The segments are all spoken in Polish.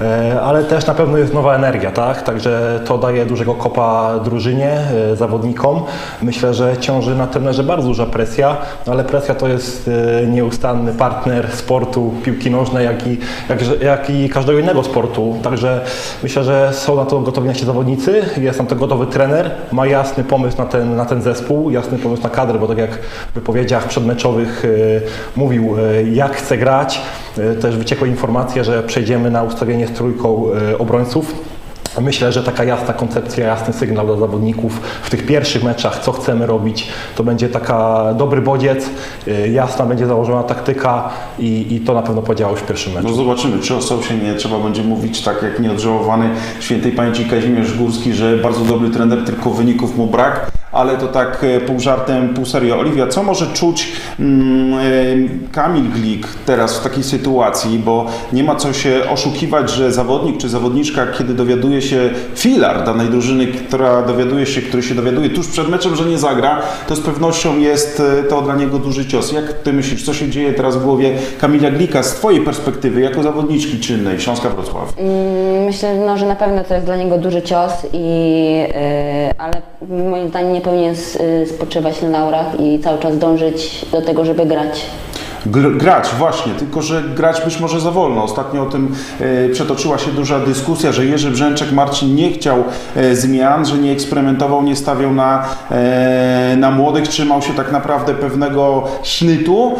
E, ale też na pewno jest nowa energia, tak? Także to daje dużego kopa drużynie, e, zawodnikom. Myślę, że ciąży na trenerze bardzo duża presja, ale presja to jest e, nieustanny partner sportu, piłki nożnej, jak i, jak, jak i każdego innego sportu. Także myślę, że są na to gotowi nasi zawodnicy, jest na to gotowy trener, ma jasny pomysł na ten, na ten zespół, jasny pomysł na kadrę, bo tak jak w wypowiedziach przedmeczowych mówił, jak chce grać, też wyciekły informacje, że przejdziemy na ustawienie z trójką e, obrońców. Myślę, że taka jasna koncepcja, jasny sygnał dla zawodników w tych pierwszych meczach, co chcemy robić, to będzie taka dobry bodziec, y, jasna będzie założona taktyka i, i to na pewno podziała już w pierwszym meczu. No zobaczymy, czy o Sousie nie trzeba będzie mówić tak jak nieodżałowany świętej pamięci Kazimierz Górski, że bardzo dobry trener, tylko wyników mu brak. Ale to tak e, pół żartem, pół serio. Oliwia, co może czuć mm, e, Kamil Glik teraz w takiej sytuacji, bo nie ma co się oszukiwać, że zawodnik czy zawodniczka, kiedy dowiaduje się filar danej drużyny, która dowiaduje się, który się dowiaduje tuż przed meczem, że nie zagra, to z pewnością jest e, to dla niego duży cios. Jak ty myślisz, co się dzieje teraz w głowie Kamila Glika z twojej perspektywy, jako zawodniczki czynnej Śląska Wrocław? Mm, Myślę, no, że na pewno to jest dla niego duży cios, i, yy, ale moim zdaniem nie powinien spoczywać na laurach i cały czas dążyć do tego, żeby grać. Gr- grać, właśnie, tylko że grać być może za wolno. Ostatnio o tym e, przetoczyła się duża dyskusja, że Jerzy Brzęczek Marcin nie chciał e, zmian, że nie eksperymentował, nie stawiał na, e, na młodych, trzymał się tak naprawdę pewnego sznytu.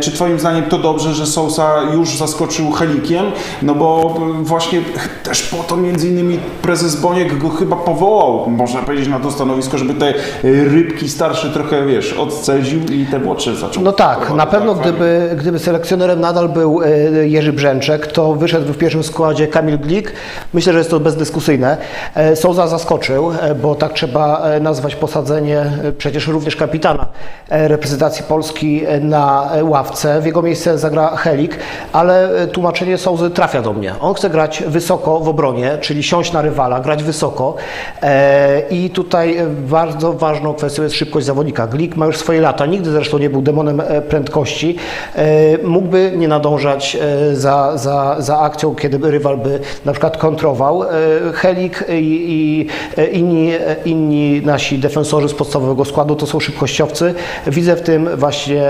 Czy Twoim zdaniem to dobrze, że Sousa już zaskoczył helikiem? No bo właśnie też po to między innymi prezes Boniek go chyba powołał, można powiedzieć, na to stanowisko, żeby te rybki starsze trochę, wiesz, odcedził i te młodsze zaczął. No tak, na pewno Tak, gdyby, gdyby selekcjonerem nadal był e, Jerzy Brzęczek, to wyszedł w pierwszym składzie Kamil Glik. Myślę, że jest to bezdyskusyjne. E, Souza zaskoczył, e, bo tak trzeba nazwać posadzenie przecież również kapitana reprezentacji Polski na ławce. W jego miejsce zagra Helik, ale tłumaczenie Souzy trafia do mnie. On chce grać wysoko w obronie, czyli siąść na rywala, grać wysoko i tutaj bardzo ważną kwestią jest szybkość zawodnika. Glik ma już swoje lata, nigdy zresztą nie był demonem prędkości. E, Mógłby nie nadążać e, za, za, za akcją, kiedy rywal by na przykład kontrował. E, Helik i, i inni, inni nasi defensorzy z podstawowego składu to są szybkościowcy. Widzę w tym właśnie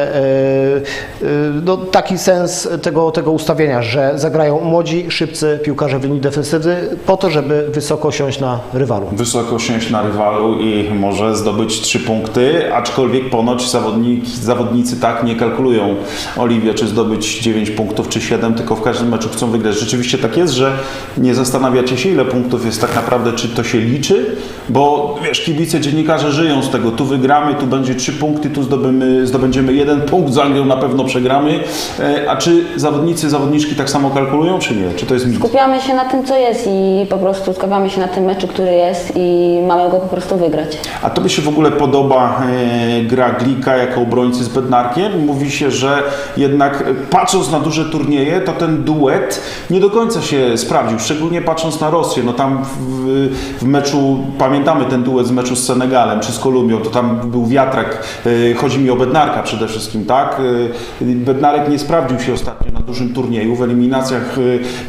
no, taki sens tego, tego ustawienia, że zagrają młodzi, szybcy piłkarze w linii defensywy po to, żeby wysoko siąść na rywalu. Wysoko siąść na rywalu i może zdobyć trzy punkty, aczkolwiek ponoć zawodnik, zawodnicy tak nie kalkulują, Oliwia, czy zdobyć 9 punktów, czy 7, tylko w każdym meczu chcą wygrać. Rzeczywiście tak jest, że nie zastanawiacie się, ile punktów jest tak naprawdę, czy to się liczy, bo wiesz, kibice, dziennikarze żyją z tego, tu wygramy, tu będzie 3 punkty, tu zdobymy, zdobędziemy jeden punkt, z Anglią na pewno przegramy, E, a czy zawodnicy, zawodniczki tak samo kalkulują, czy nie? Czy to jest mit? Skupiamy się na tym, co jest i po prostu skupiamy się na tym meczu, który jest i mamy go po prostu wygrać. A Tobie się w ogóle podoba e, gra Glika jako obrońcy z Bednarkiem? Mówi się, że jednak e, patrząc na duże turnieje, to ten duet nie do końca się sprawdził, szczególnie patrząc na Rosję. No tam w, w meczu, pamiętamy ten duet z meczu z Senegalem czy z Kolumbią, to tam był wiatrak, e, chodzi mi o Bednarka przede wszystkim, tak? E, Bednarek nie sprawdził się ostatnio na dużym turnieju, w eliminacjach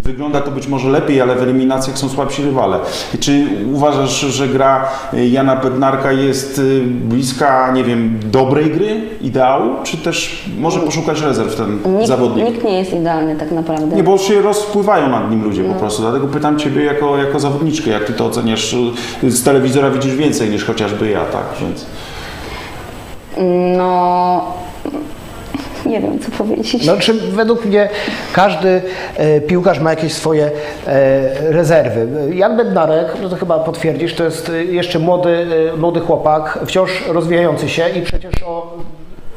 wygląda to być może lepiej, ale w eliminacjach są słabsi rywale. Czy uważasz, że gra Jana Bednarka jest bliska, nie wiem, dobrej gry, ideału, czy też może poszukać rezerw ten Nikt, zawodnik? nikt nie jest idealny tak naprawdę. Nie, bo się rozpływają nad nim ludzie po prostu, dlatego pytam Ciebie jako, jako zawodniczkę, jak Ty to oceniasz? Z telewizora widzisz więcej niż chociażby ja, tak, więc... No, nie wiem co powiedzieć. Znaczy, według mnie każdy e, piłkarz ma jakieś swoje e, rezerwy. Jan Bednarek, no to chyba potwierdzisz, to jest e, jeszcze młody, e, młody chłopak, wciąż rozwijający się i przecież o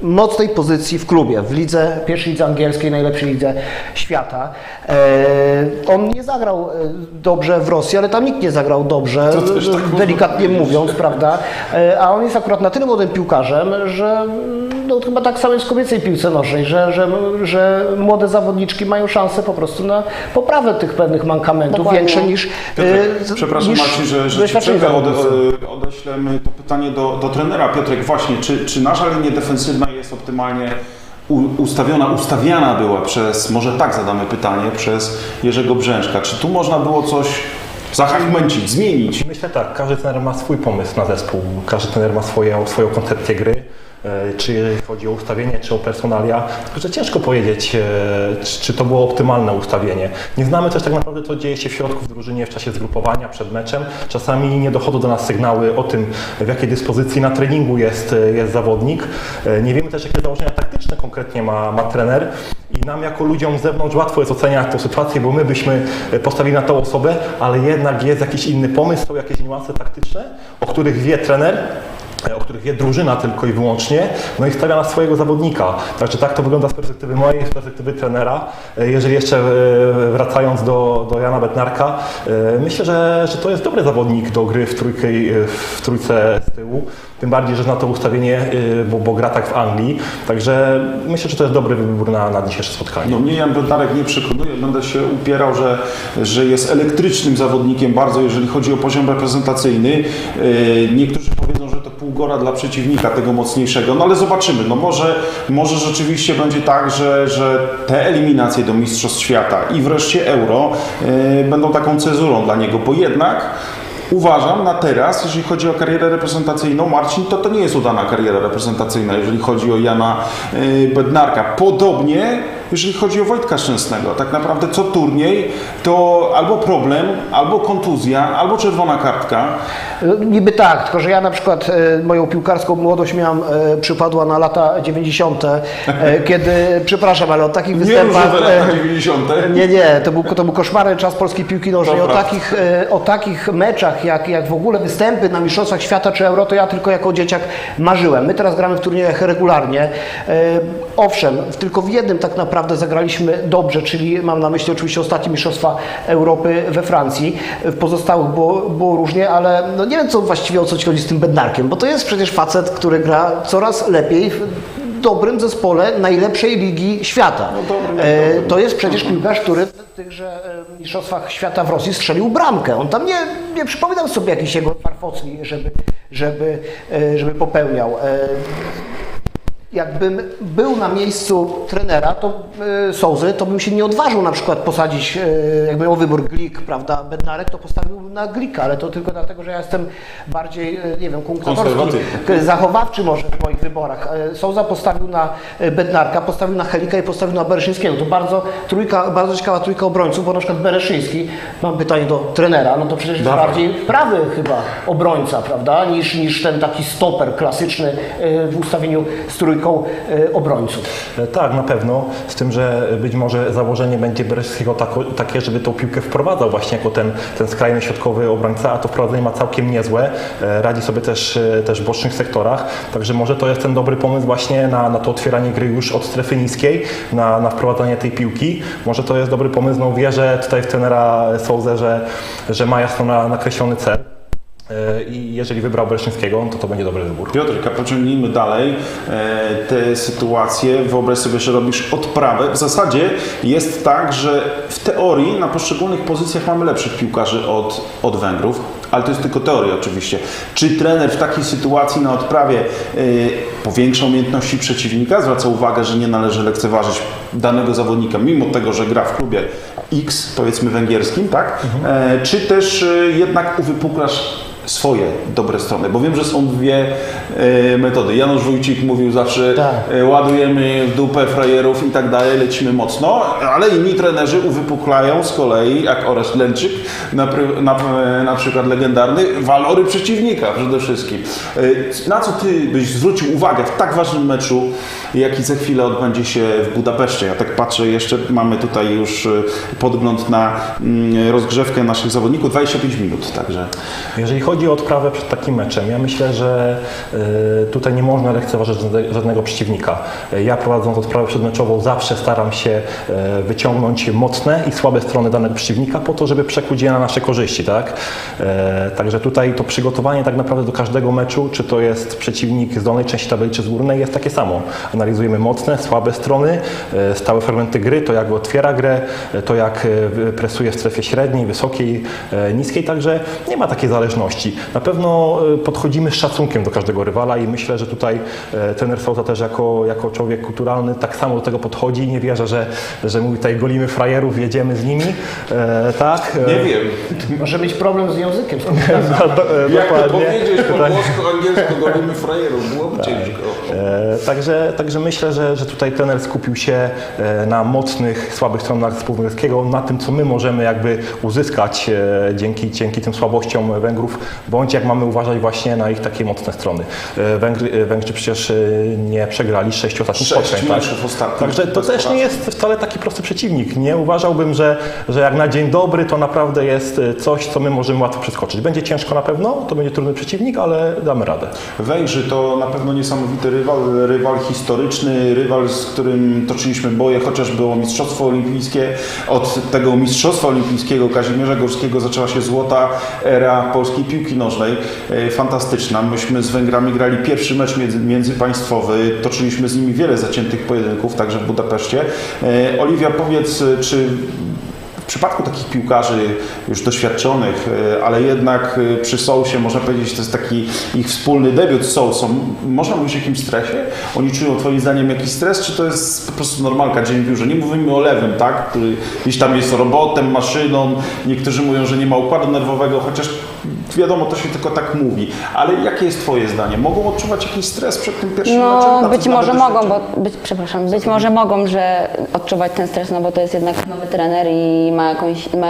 mocnej pozycji w klubie, w lidze, pierwszej lidze angielskiej, najlepszej lidze świata. E, on nie zagrał e, dobrze w Rosji, ale tam nikt nie zagrał dobrze, tak delikatnie mówiąc, prawda? E, a on jest akurat na tyle młodym piłkarzem, że no, chyba tak samo jest w kobiecej piłce nożnej, że, że, że młode zawodniczki mają szansę po prostu na poprawę tych pewnych mankamentów Dokładnie. większe niż Piotrek, przepraszam niż Marcin, że, że Ci przerwę, ode, odeślę to pytanie do, do trenera. Piotrek, właśnie, czy, czy nasza linia defensywna jest optymalnie ustawiona, ustawiana była przez, może tak zadamy pytanie, przez Jerzego Brzęczka. Czy tu można było coś zachachmęcić, zmienić? Myślę tak, każdy trener ma swój pomysł na zespół, każdy trener ma swoją, swoją koncepcję gry, czy jeżeli chodzi o ustawienie, czy o personalia, że ciężko powiedzieć, e, czy, czy to było optymalne ustawienie. Nie znamy też tak naprawdę, co dzieje się w środku w drużynie w czasie zgrupowania, przed meczem. Czasami nie dochodzą do nas sygnały o tym, w jakiej dyspozycji na treningu jest, e, jest zawodnik. E, Nie wiemy też, jakie założenia taktyczne konkretnie ma, ma trener. I nam jako ludziom z zewnątrz łatwo jest oceniać tę sytuację, bo my byśmy e, postawili na tą osobę, ale jednak jest jakiś inny pomysł, są jakieś niuanse taktyczne, o których wie trener, e, o których wie drużyna tylko i wyłącznie, no i stawia na swojego zawodnika. Także tak to wygląda z perspektywy mojej, z perspektywy trenera. E, Jeżeli jeszcze e, wracając do, do Jana Bednarka, e, myślę, że, że to jest dobry zawodnik do gry w, trójkę, w trójce z tyłu. Tym bardziej, że zna to ustawienie, e, bo, bo gra tak w Anglii. Także myślę, że to jest dobry wybór na, na dzisiejsze spotkanie. No mnie Jan Bednarek nie przekonuje, będę się upierał, że, że jest elektrycznym zawodnikiem bardzo, jeżeli chodzi o poziom reprezentacyjny. Niektórzy półgora dla przeciwnika tego mocniejszego, no ale zobaczymy. No może, może rzeczywiście będzie tak, że, że te eliminacje do Mistrzostw Świata i wreszcie Euro yy, będą taką cezurą dla niego, bo jednak Uważam na teraz, jeżeli chodzi o karierę reprezentacyjną, Marcin, to to nie jest udana kariera reprezentacyjna, jeżeli chodzi o Jana y, Bednarka. Podobnie, jeżeli chodzi o Wojtka Szczęsnego. Tak naprawdę co turniej to albo problem, albo kontuzja, albo czerwona kartka. E, Niby tak, tylko że ja na przykład e, moją piłkarską młodość miałam, e, przypadła na lata 90., e, kiedy, przepraszam, ale o takich Nie występach... różowe e, lata 90. Nie, nie, to był, to był koszmarny czas polskiej piłki nożnej. O takich, o takich meczach, jak, jak w ogóle występy na Mistrzostwach Świata czy Euro, to ja tylko jako dzieciak marzyłem. My teraz gramy w turniejach regularnie. Owszem, tylko w jednym tak naprawdę zagraliśmy dobrze, czyli mam na myśli oczywiście ostatnie Mistrzostwa Europy we Francji. W pozostałych było, było różnie, ale no nie wiem co właściwie o co ci chodzi z tym bednarkiem, bo to jest przecież facet, który gra coraz lepiej w dobrym zespole najlepszej ligi świata. dobrym, E, dobrym. to jest przecież piłkarz, który w tychże e, mistrzostwach świata w Rosji strzelił bramkę. On tam nie, nie przypominał sobie jakichś jego farfocli, żeby, żeby, e, żeby popełniał. E, Jakbym był na miejscu trenera, to Sołzy, to bym się nie odważył na przykład posadzić, e, jakby miał wybór Glik, prawda, Bednarek, to postawiłbym na Glika, ale to tylko dlatego, że ja jestem bardziej, e, nie wiem, kunktatorski, Konserwatywny. k- zachowawczy może w moich wyborach. E, Souza postawił na e, Bednarka, postawił na Helika i postawił na Bereszyńskiego. To bardzo, trójka, bardzo ciekawa trójka obrońców, bo na przykład Bereszyński, mam pytanie do trenera, no to przecież jest Dawaj. bardziej prawy chyba obrońca, prawda, niż, niż ten taki stoper klasyczny e, w ustawieniu z trójką e, obrońców. E, Tak, na pewno. Z tym, że być może założenie będzie Bereskiego takie, żeby tą piłkę wprowadzał właśnie jako ten, ten skrajny środkowy obrońca, a to wprowadzenie ma całkiem niezłe. E, Radzi sobie też, też w bocznych sektorach. Także może to jest ten dobry pomysł właśnie na, na to otwieranie gry już od strefy niskiej, na, na wprowadzanie tej piłki. Może to jest dobry pomysł. No wierzę tutaj w trenera Souzę, że, że ma jasno na, nakreślony cel. E, I jeżeli wybrał Bereszyńskiego, no to to będzie dobry wybór. Piotrka, pociągnijmy dalej e, tę sytuację. Wyobraź sobie, że robisz odprawę. W zasadzie jest tak, że w teorii na poszczególnych pozycjach mamy lepszych piłkarzy od, od Węgrów, ale to jest tylko teoria oczywiście. Czy trener w takiej sytuacji na odprawie e, powiększa umiejętności przeciwnika? Zwraca uwagę, że nie należy lekceważyć danego zawodnika, mimo tego, że gra w klubie X, powiedzmy węgierskim, tak? Czy też jednak uwypuklasz swoje dobre strony, bo wiem, że są dwie e, metody. Janusz Wójcik mówił zawsze, Tak. e, ładujemy w dupę frajerów i tak dalej, lecimy mocno, ale inni trenerzy uwypuklają z kolei, jak Orest Lęczyk, na, na, e, na przykład legendarny, walory przeciwnika przede wszystkim. Na co Ty byś zwrócił uwagę w tak ważnym meczu, jaki za chwilę odbędzie się w Budapeszcie? Ja tak patrzę, jeszcze mamy tutaj już podgląd na mm, rozgrzewkę naszych zawodników, 25 minut, także... Jeżeli chodzi o odprawę przed takim meczem, ja myślę, że y, tutaj nie można lekceważyć żadne- żadnego przeciwnika. Ja prowadząc odprawę przedmeczową zawsze staram się y, wyciągnąć mocne i słabe strony danego przeciwnika po to, żeby przekuć je na nasze korzyści, tak? Y, Także tutaj to przygotowanie tak naprawdę do każdego meczu, czy to jest przeciwnik z dolnej części tabeli, czy z górnej, jest takie samo. Analizujemy mocne, słabe strony, stałe fragmenty gry, to jak otwiera grę, to jak presuje w strefie średniej, wysokiej, niskiej, także nie ma takiej zależności. Na pewno e, podchodzimy z szacunkiem do każdego rywala i myślę, że tutaj e, trener Sousa też jako, jako człowiek kulturalny tak samo do tego podchodzi. Nie wierzę, że, że mówi tutaj golimy frajerów, jedziemy z nimi. E, tak? E, Nie wiem. Może mieć problem z językiem. do- e, Jak to powiedzieć po włosku, angielsku golimy frajerów? Byłoby ciężko. E, Także, także myślę, że, że tutaj trener skupił się na mocnych, słabych stronach zespołu węgierskiego, na tym, co my możemy jakby uzyskać dzięki, dzięki tym słabościom Węgrów, bądź jak mamy uważać właśnie na ich takie mocne strony. E, Węgry, e, Węgrzy przecież e, nie przegrali sześciu ostatnich Sześć spotkań. tak? ostatnich Także to też nie jest wcale taki prosty przeciwnik. Nie uważałbym, że, że jak na dzień dobry to naprawdę jest coś, co my możemy łatwo przeskoczyć. Będzie ciężko na pewno, to będzie trudny przeciwnik, ale damy radę. Węgrzy to na pewno niesamowity rywal, rywal historyczny, rywal, z którym toczyliśmy boje, chociażby o Mistrzostwo Olimpijskie. Od tego Mistrzostwa Olimpijskiego Kazimierza Górskiego zaczęła się złota era polskiej piłki nożnej. E, Fantastyczna. Myśmy z Węgrami grali pierwszy mecz między, międzypaństwowy, toczyliśmy z nimi wiele zaciętych pojedynków, także w Budapeszcie. E, Oliwia, powiedz, czy w przypadku takich piłkarzy już doświadczonych, e, ale jednak e, przy Sousie można powiedzieć, że to jest taki ich wspólny debiut z Sousą. Można mówić o jakimś stresie? Oni czują Twoim zdaniem jakiś stres, czy to jest po prostu normalka dzień w biurze? Nie mówimy o lewym, tak? Który gdzieś tam jest robotem, maszyną. Niektórzy mówią, że nie ma układu nerwowego, chociaż wiadomo, to się tylko tak mówi. Ale jakie jest Twoje zdanie? Mogą odczuwać jakiś stres przed tym pierwszym meczem? No, być może mogą, bo być, przepraszam, być może mogą, że odczuwać ten stres, no bo to jest jednak nowy trener i ma, jakąś, ma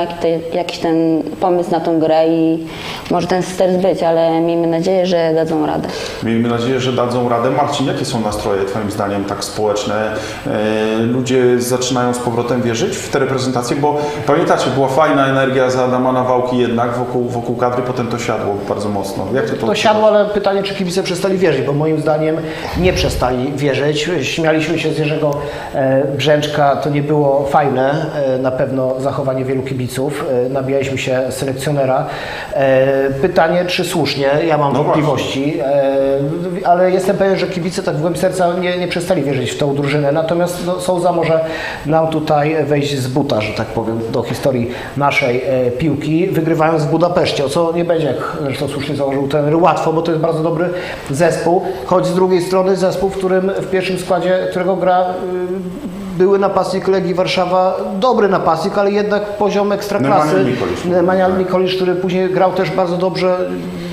jakiś ten pomysł na tą grę i może ten stres być, ale miejmy nadzieję, że dadzą radę. Miejmy nadzieję, że dadzą radę. Marcin, jakie są nastroje Twoim zdaniem tak społeczne? E, ludzie zaczynają z powrotem wierzyć w te reprezentacje, bo pamiętacie, była fajna energia za Adama Nawałki jednak wokół, wokół kadry, potem to siadło bardzo mocno. Jak ty to To siadło, ale pytanie, czy kibice przestali wierzyć, bo moim zdaniem nie przestali wierzyć. Śmialiśmy się z Jerzego e, Brzęczka, to nie było fajne, e, na pewno zachowanie wielu kibiców. E, Nabijaliśmy się selekcjonera. E, Pytanie, czy słusznie, ja mam No wątpliwości, e, ale jestem pewien, że kibice tak w głębi serca nie, nie przestali wierzyć w tą drużynę. Natomiast no, Souza może nam tutaj wejść z buta, że tak powiem, do historii naszej piłki, wygrywając w Budapeszcie, o co nie będzie, jak zresztą słusznie założył trener, łatwo, bo to jest bardzo dobry zespół, choć z drugiej strony zespół, w którym w pierwszym składzie, którego gra y, były napastnik Legii Warszawa, dobry napastnik, ale jednak poziom ekstraklasy. Nemanja Nikolic, który później grał też bardzo dobrze,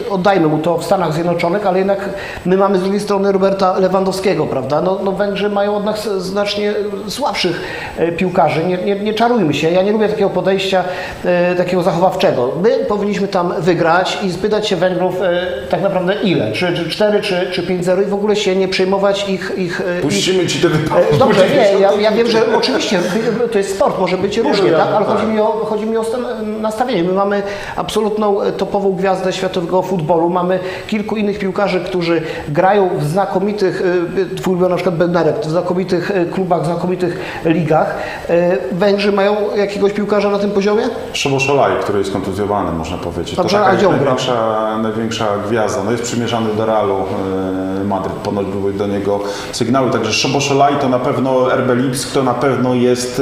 oddajmy mu to w Stanach Zjednoczonych, ale jednak my mamy z drugiej strony Roberta Lewandowskiego, prawda? No, no Węgrzy mają od nas znacznie słabszych e, piłkarzy, nie, nie, nie czarujmy się, ja nie lubię takiego podejścia, e, takiego zachowawczego. My powinniśmy tam wygrać i spytać się Węgrów e, tak naprawdę ile, czy, czy 4, czy, czy 5-0 i w ogóle się nie przejmować ich... ich, e, ich Puścimy Ci te wypadki. Dobrze, nie, ja, ja wiem, że oczywiście to jest sport, może być różnie, no, tak? ale tak. chodzi mi, o, chodzi mi o nastawienie. My mamy absolutną topową gwiazdę światowego futbolu, mamy kilku innych piłkarzy, którzy grają w znakomitych, y, twój na przykład Bednarek, w znakomitych y, klubach, w znakomitych ligach. E, Węgrzy mają jakiegoś piłkarza na tym poziomie? Szoboszolaj, który jest kontuzjowany, można powiedzieć. Dobrze, to taka gra? największa, największa gwiazda. No jest przymierzany do Realu Madryt. Ponoć były do niego sygnały. Także Szoboszolaj to na pewno RB Lipsk, to na pewno jest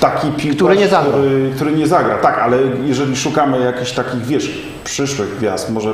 taki piłkarz, Który nie zagra. Który, który nie zagra. Tak, ale jeżeli szukamy jakichś takich, wiesz, przyszłych gwiazd, może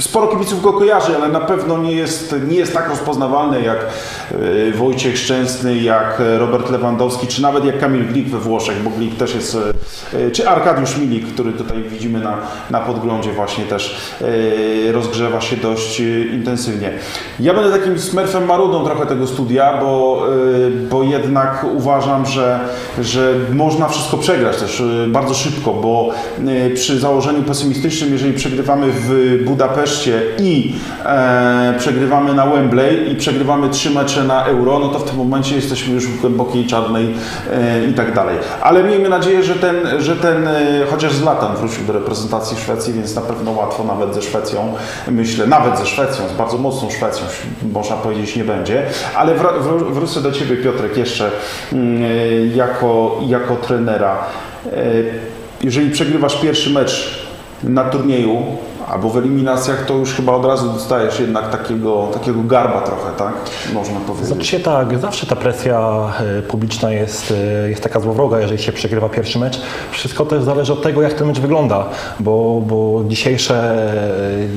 Sporo kibiców go kojarzy, ale na pewno nie jest, nie jest tak rozpoznawalny jak e, Wojciech Szczęsny, jak e, Robert Lewandowski, czy nawet jak Kamil Glik we Włoszech, bo Glik też jest, e, czy Arkadiusz Milik, który tutaj widzimy na, na podglądzie właśnie też rozgrzewa się dość intensywnie. Ja będę takim smerfem marudą trochę tego studia, bo, bo jednak uważam, że, że można wszystko przegrać też bardzo szybko, bo przy założeniu pesymistycznym, jeżeli przegrywamy w Budapeszcie i e, przegrywamy na Wembley i przegrywamy trzy mecze na Euro, no to w tym momencie jesteśmy już w głębokiej czarnej e, i tak dalej. Ale miejmy nadzieję, że ten, że ten e, chociaż Zlatan wrócił do reprezentacji Szwecji, więc na pewno łatwo nawet ze Szwecją, myślę, nawet ze Szwecją, z bardzo mocną Szwecją, można powiedzieć, nie będzie. Ale wr- wr- wrócę do Ciebie, Piotrek, jeszcze mm, e, jako, jako trenera. E, Jeżeli przegrywasz pierwszy mecz na turnieju, albo w eliminacjach to już chyba od razu dostajesz jednak takiego, takiego garba trochę, tak? Można powiedzieć. Znaczy tak, zawsze ta presja e, publiczna jest, e, jest taka złowroga, jeżeli się przegrywa pierwszy mecz. Wszystko też zależy od tego, jak ten mecz wygląda, bo, bo dzisiejsze,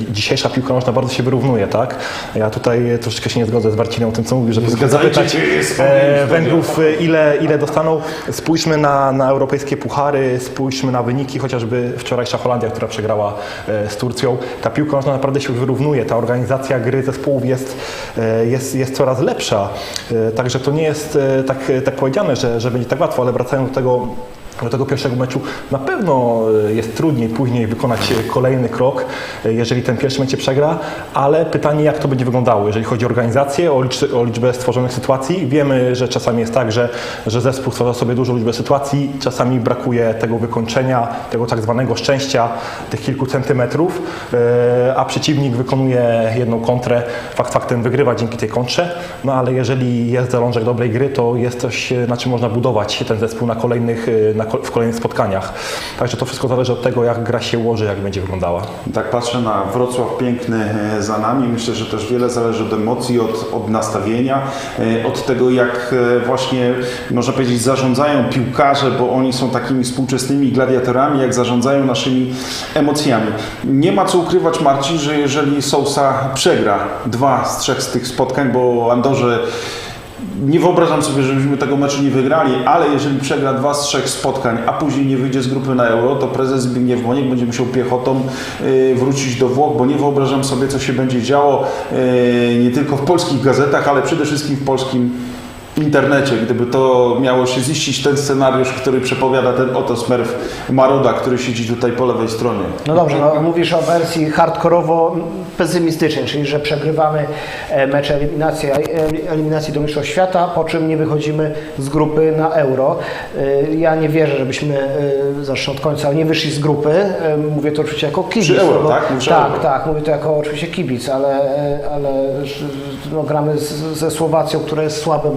e, dzisiejsza piłka nożna bardzo się wyrównuje, tak? Ja tutaj troszeczkę się nie zgodzę z Marcinem o tym, co mówił, że powinien zgadzajcie zapytać się e, Węgrów, ile, ile dostaną. Spójrzmy na, na europejskie puchary, spójrzmy na wyniki, chociażby wczorajsza Holandia, która przegrała z Turcją. Ta piłka nożna naprawdę się wyrównuje, ta organizacja gry zespołów jest, e, jest, jest coraz lepsza. E, Także to nie jest e, tak, tak powiedziane, że, że będzie tak łatwo, ale wracając do tego do tego pierwszego meczu na pewno e, jest trudniej później wykonać e, kolejny krok, e, jeżeli ten pierwszy mecz się przegra, ale pytanie jak to będzie wyglądało, jeżeli chodzi o organizację, o, o liczbę stworzonych sytuacji. Wiemy, że czasami jest tak, że, że zespół stwarza sobie dużą liczbę sytuacji, czasami brakuje tego wykończenia, tego tak zwanego szczęścia, tych kilku centymetrów, a przeciwnik wykonuje jedną kontrę, fakt faktem wygrywa dzięki tej kontrze, no ale jeżeli jest zalążek dobrej gry, to jest coś, na czym można budować ten zespół na kolejnych, e, na, w kolejnych spotkaniach. Także to wszystko zależy od tego, jak gra się ułoży, jak będzie wyglądała. Tak patrzę na Wrocław piękny e, za nami. Myślę, że też wiele zależy od emocji, od, od nastawienia, e, od tego jak e, właśnie można powiedzieć zarządzają piłkarze, bo oni są takimi współczesnymi gladiatorami, jak zarządzają naszymi emocjami. Nie ma co ukrywać Marcin, że jeżeli Sousa przegra dwa z trzech z tych spotkań, bo Andorze nie wyobrażam sobie, żebyśmy tego meczu nie wygrali, ale jeżeli przegra dwa z trzech spotkań, a później nie wyjdzie z grupy na euro, to prezes Zbigniew Boniek będzie musiał piechotą y, wrócić do Włoch, bo nie wyobrażam sobie, co się będzie działo y, nie tylko w polskich gazetach, ale przede wszystkim w polskim internecie, gdyby to miało się ziścić ten scenariusz, który przepowiada ten oto smerf Maroda, który siedzi tutaj po lewej stronie. No dobrze, no, mówisz o wersji hardkorowo pesymistycznej, czyli że przegrywamy e, mecz eliminacji, e, eliminacji do Mistrzostw Świata, po czym nie wychodzimy z grupy na Euro. E, Ja nie wierzę, żebyśmy, zacznę od końca, nie wyszli z grupy. Mówię to oczywiście jako kibic. Przy Euro, bo- tak? Mówisz tak, Euro. tak, mówię to jako oczywiście kibic, ale, ale no, gramy z, ze Słowacją, która jest słabym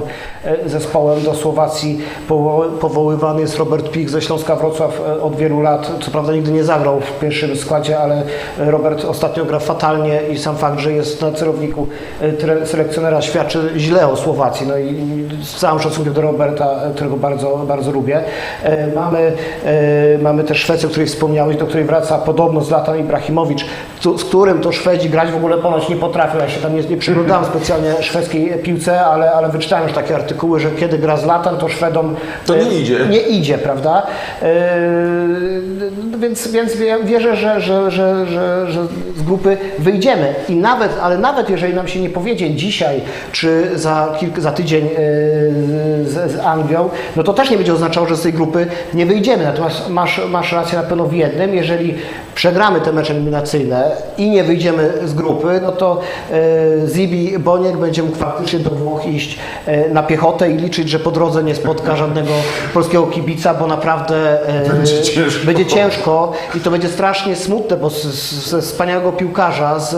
zespołem. Do Słowacji powo- powoływany jest Robert Pik ze Śląska Wrocław e, od wielu lat. Co prawda nigdy nie zagrał w pierwszym składzie, ale Robert ostatnio gra fatalnie i sam fakt, że jest na celowniku e, selekcjonera świadczy źle o Słowacji. No i z całym szacunkiem do Roberta, e, którego bardzo, bardzo lubię. E, Mamy, e, mamy też Szwecję, o której wspomniałeś, do której wraca podobno Zlatan Ibrahimowicz, z którym to Szwedzi grać w ogóle ponoć nie potrafią. Ja się tam nie, nie przyglądałem specjalnie szwedzkiej piłce, ale, ale wyczytałem już takie artykuły, że kiedy gra Zlatan, to Szwedom To nie e, idzie. Nie idzie, prawda? E, więc więc wie- wierzę, że, że, że, że, że z grupy wyjdziemy. I nawet, ale nawet jeżeli nam się nie powiedzie dzisiaj, czy za, kilk, za tydzień e, z, z Anglią, no to też nie będzie oznaczało, że z tej grupy nie wyjdziemy. Natomiast masz, masz rację na pewno w jednym, jeżeli przegramy te mecze eliminacyjne i nie wyjdziemy z grupy, no to e, Zibi Boniek będzie mógł faktycznie do Włoch iść e, na piechotę i liczyć, że po drodze nie spotka żadnego polskiego kibica, bo naprawdę e, Będzie ciężko. będzie ciężko i to będzie strasznie smutne, bo ze wspaniałego piłkarza, z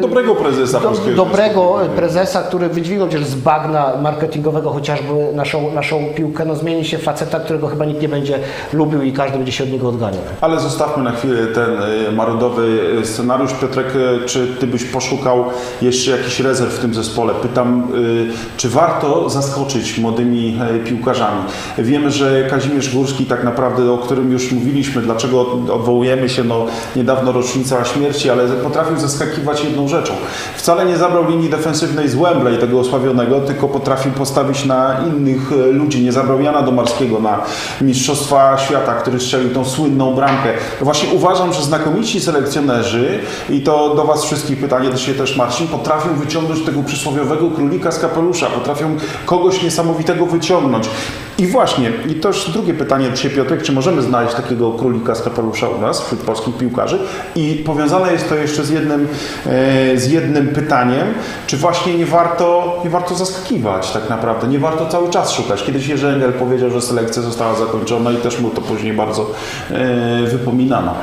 Dobrego prezesa do, polskiego dobrego prezesa, który wydźwignął się z bagna marketingowego chociażby naszą, naszą piłkę, no zmieni się faceta, którego chyba nikt nie będzie lubił i każdy będzie się od niego odganiał. Ale zostawmy na chwilę ten y, marodowy y, scenariusz. Piotrek, y, czy ty byś poszukał jeszcze jakichś rezerw w tym zespole? Pytam, y, czy warto zaskoczyć młodymi y, piłkarzami? Wiemy, że Kazimierz Górski tak naprawdę, o którym już mówiliśmy, dlaczego odwołujemy się, no niedawno rocznica śmierci, ale potrafił zaskakiwać jedną rzeczą. Wcale nie zabrał linii defensywnej z Wembley, tego osławionego, tylko potrafił postawić na innych ludzi. Nie zabrał Jana Domarskiego na Mistrzostwa Świata, który strzelił tą słynną bramkę. Właśnie uważam, że znakomici selekcjonerzy, i to do Was wszystkich pytanie, do Ciebie też Marcin, potrafią wyciągnąć tego przysłowiowego królika z kapelusza, potrafią kogoś niesamowitego wyciągnąć. I właśnie, i już drugie pytanie Ciebie Piotrek, czy możemy znaleźć takiego królika z kapelusza u nas, wśród polskich piłkarzy? I powiązane jest to jeszcze z jednym, e, z jednym pytaniem, czy właśnie nie warto, nie warto zaskakiwać tak naprawdę, nie warto cały czas szukać. Kiedyś Jerzy Engel powiedział, że selekcja została zakończona i też mu to później bardzo e, wypominano.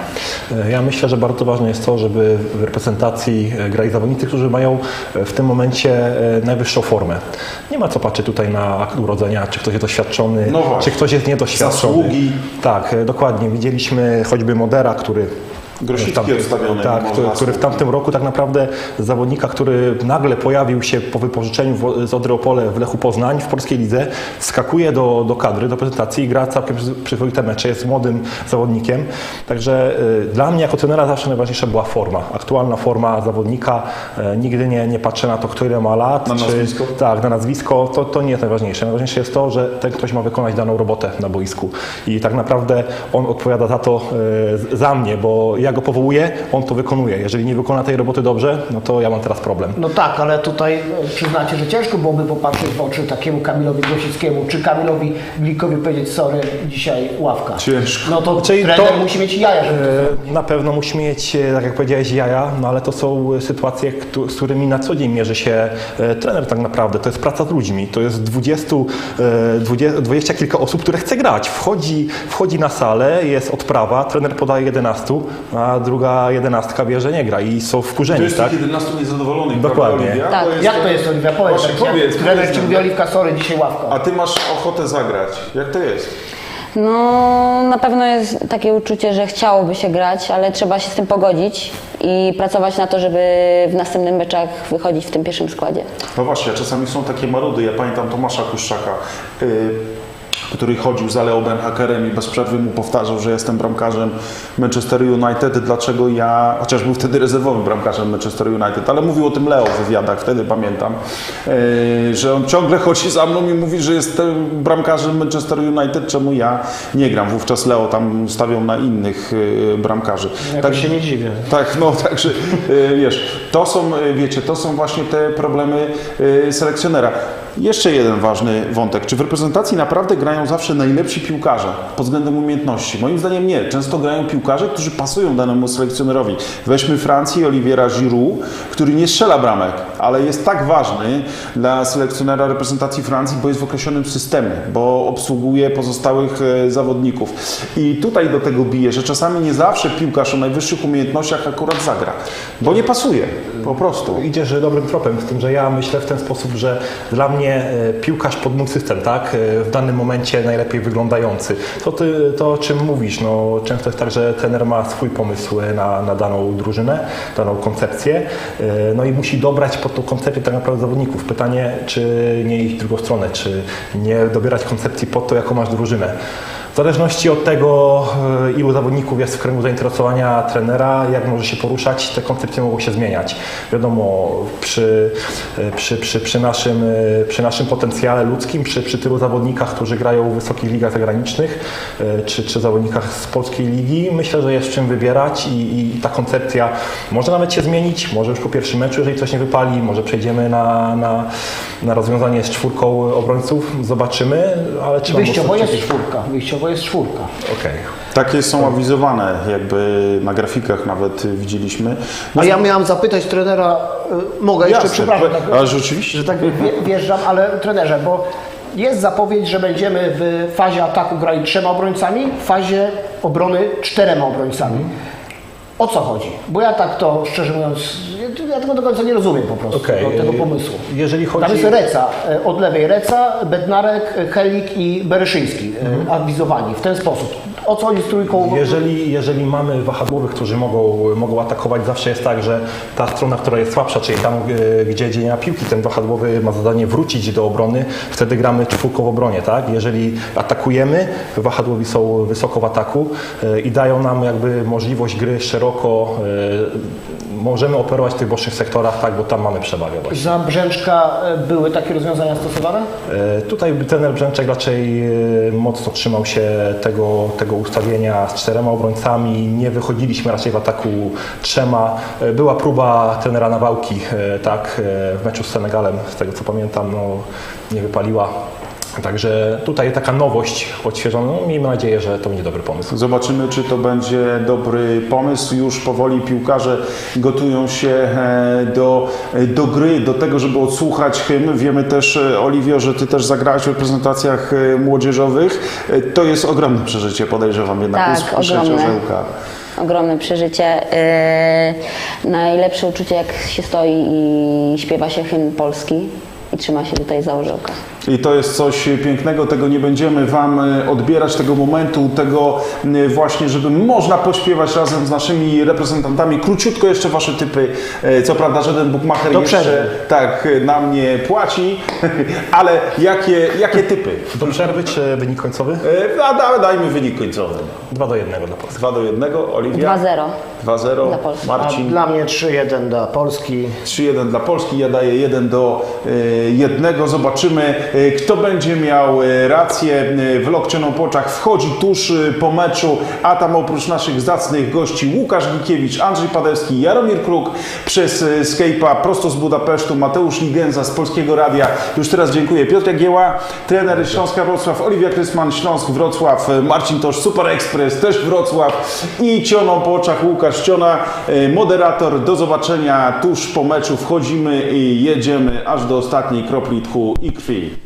E, Ja myślę, że bardzo ważne jest to, żeby w reprezentacji e, grali zawodnicy, którzy mają e, w tym momencie najwyższą formę. Nie ma co patrzeć tutaj na urodzenia, czy ktoś jest doświadczony, No właśnie. czy ktoś jest niedoświadczony. Zasługi. Tak, e, dokładnie. Widzieliśmy choćby Modera, który Grosicki w tamtym- odstawiony Tak, który, który w tamtym roku tak naprawdę zawodnika, który nagle pojawił się po wypożyczeniu w- z Odry Opole w Lechu Poznań w polskiej lidze, skakuje do, do kadry, do prezentacji i gra całkiem przy- przyzwoite mecze, jest młodym zawodnikiem. Także y, dla mnie jako trenera zawsze najważniejsza była forma, aktualna forma zawodnika. E, nigdy nie, nie patrzę na to, kto ile ma lat. Na nazwisko? Tak, na nazwisko, to, to nie jest najważniejsze. Najważniejsze jest to, że ten ktoś ma wykonać daną robotę na boisku. I tak naprawdę on odpowiada za to z- za mnie, bo ja go powołuję, on to wykonuje. Jeżeli nie wykona tej roboty dobrze, no to ja mam teraz problem. No tak, ale tutaj e, przyznacie, że ciężko byłoby popatrzeć w oczy takiemu Kamilowi Grosickiemu, czy Kamilowi Glikowi powiedzieć, sorry, dzisiaj ławka. Ciężko. No to Czyli trener to- musi mieć jaja, żeby to E, Na pewno musi mieć, e, tak jak powiedziałeś, jaja, no ale to są sytuacje, z którymi na co dzień mierzy się trener tak naprawdę. To jest praca z ludźmi. To jest 20, e, 20, 20 kilka osób, które chce grać. Wchodzi, wchodzi na salę, jest odprawa, trener podaje 11, a druga jedenastka wie, że nie gra i są To wkurzeni, jest tak? tych 11 niezadowolonych, Dokładnie. prawda, Oliwia? Tak. Bo Jak to jest, Oliwia? Powiedz, Właśnie, tak, powiedz, trener powiedz ci nam. mówi, Oliwka, sorry, dzisiaj ławka. A ty masz ochotę zagrać. Jak to jest? No, na pewno jest takie uczucie, że chciałoby się grać, ale trzeba się z tym pogodzić i pracować na to, żeby w następnych meczach wychodzić w tym pierwszym składzie. No właśnie, a czasami są takie marudy. Ja pamiętam Tomasza Kuszczaka, y, który chodził za Leo Benhakerem i bez przerwy mu powtarzał, że jestem bramkarzem Manchester United. Dlaczego ja, chociaż był wtedy rezerwowym bramkarzem Manchester United, ale mówił o tym Leo w wywiadach, wtedy pamiętam, y, że on ciągle chodzi za mną i mówi, że jestem bramkarzem Manchester United, czemu ja nie gram. Wówczas Leo tam stawiał na innych y, bramkarzy. Jakoś się nie dziwię. Tak, no także y, wiesz, to są, wiecie, to są właśnie te problemy selekcjonera. Jeszcze jeden ważny wątek. Czy w reprezentacji naprawdę grają zawsze najlepsi piłkarze pod względem umiejętności? Moim zdaniem nie. Często grają piłkarze, którzy pasują danemu selekcjonerowi. Weźmy Francję Oliviera Giroud, który nie strzela bramek, ale jest tak ważny dla selekcjonera reprezentacji Francji, bo jest w określonym systemie, bo obsługuje pozostałych e, zawodników. I tutaj do tego bije, że czasami nie zawsze piłkarz o najwyższych umiejętnościach akurat zagra, bo nie pasuje, po prostu. Idziesz dobrym tropem, z tym, że ja myślę w ten sposób, że dla mnie e, piłkarz pod mój system, tak, e, w danym momencie najlepiej wyglądający. To, ty, to o czym mówisz, no, często jest tak, że trener ma swój pomysł na, na daną drużynę, daną koncepcję, e, no i musi dobrać pod tą koncepcję tak naprawdę zawodników. Pytanie, czy nie iść w drugą stronę, czy nie dobierać koncepcji pod to, jaką masz drużynę. W zależności od tego, e, ilu zawodników jest w kręgu zainteresowania trenera, jak może się poruszać, te koncepcje mogą się zmieniać. Wiadomo, przy, e, przy, przy, przy, naszym, e, przy naszym potencjale ludzkim, przy, przy tylu zawodnikach, którzy grają w wysokich ligach zagranicznych, czy, czy zawodnikach z polskiej ligi, myślę, że jest czym wybierać i, i ta koncepcja może nawet się zmienić, może już po pierwszym meczu, jeżeli coś nie wypali, może przejdziemy na, na, na rozwiązanie z czwórką obrońców, zobaczymy, ale trzeba Wyjściowo jest czwórka, wyjściowo jest czwórka. Okej. Takie są awizowane, jakby na grafikach nawet widzieliśmy. A ja miałam zapytać trenera, y, mogę jeszcze, Jasne, przepraszam, tak, ale rzeczywiście. że tak wjeżdżam, ale trenerze, bo jest zapowiedź, że będziemy w fazie ataku grali trzema obrońcami, w fazie obrony czterema obrońcami. O co chodzi? Bo ja tak to, szczerze mówiąc, tego do końca nie rozumiem po prostu, Okej, tego pomysłu. jeżeli chodzi- Tam jest Reca, e, od lewej Reca, Bednarek, e, Helik i Bereszyński e, awizowani w ten sposób. O co oni z trójką... Jeżeli, jeżeli mamy wahadłowych, którzy mogą, mogą atakować, zawsze jest tak, że ta strona, która jest słabsza, czyli tam, gdzie dzieje na piłki, ten wahadłowy ma zadanie wrócić do obrony, wtedy gramy czwórką w obronie, tak? Jeżeli atakujemy, wahadłowi są wysoko w ataku i dają nam jakby możliwość gry szeroko, możemy operować w tych bocznych sektorach, tak, bo tam mamy przewagę właśnie. Za Brzęczka e, były takie rozwiązania stosowane? E, Tutaj trener Brzęczek raczej e, mocno trzymał się tego, tego ustawienia z czterema obrońcami. Nie wychodziliśmy raczej w ataku trzema. Była próba trenera Nawałki, tak, w meczu z Senegalem, z tego co pamiętam, no, nie wypaliła. Także tutaj taka nowość odświeżona. No, miejmy nadzieję, że to będzie dobry pomysł. Zobaczymy, czy to będzie dobry pomysł. Już powoli piłkarze gotują się e, do, do gry, do tego, żeby odsłuchać hymn. Wiemy też, e, Oliwio, że Ty też zagrałaś w reprezentacjach e, młodzieżowych. To jest ogromne przeżycie, podejrzewam jednak. Tak, usłyszeć ogromne. orzełka. Ogromne przeżycie. Yy, najlepsze uczucie, jak się stoi i śpiewa się hymn polski i trzyma się tutaj za orzełka. I to jest coś pięknego, tego nie będziemy Wam e, odbierać, tego momentu, tego e, właśnie, żeby można pośpiewać razem z naszymi reprezentantami. Króciutko jeszcze Wasze typy. E, Co prawda żaden bookmacher Do jeszcze przerwy. tak nam nie płaci, ale jakie, jakie typy? Do przerwy czy wynik końcowy? A da, dajmy wynik końcowy. 2 do 1 dla Polski. 2 do 1, Oliwia? 2-0. 2-0. Dla Polski. A Marcin? dla mnie 3-1 dla Polski. 3-1 dla Polski, ja daję 1 do e, 1. Zobaczymy, kto będzie miał e, rację. E, Vlog Czeną Poczach wchodzi tuż e, po meczu, a tam oprócz naszych zacnych gości Łukasz Gikiewicz, Andrzej Paderski, Jaromir Kruk przez e, Skype'a prosto z Budapesztu, Mateusz Ligenza z Polskiego Radia. Już teraz dziękuję. Piotr Jagieła, trener Śląska Wrocław, Oliwia Krysman, Śląsk Wrocław, e, Marcin Tosz, Super Express, też Wrocław i Cioną po oczach Łukasz Ciona, e, moderator. Do zobaczenia tuż po meczu. Wchodzimy i jedziemy aż do ostatniej kropli tchu i krwi.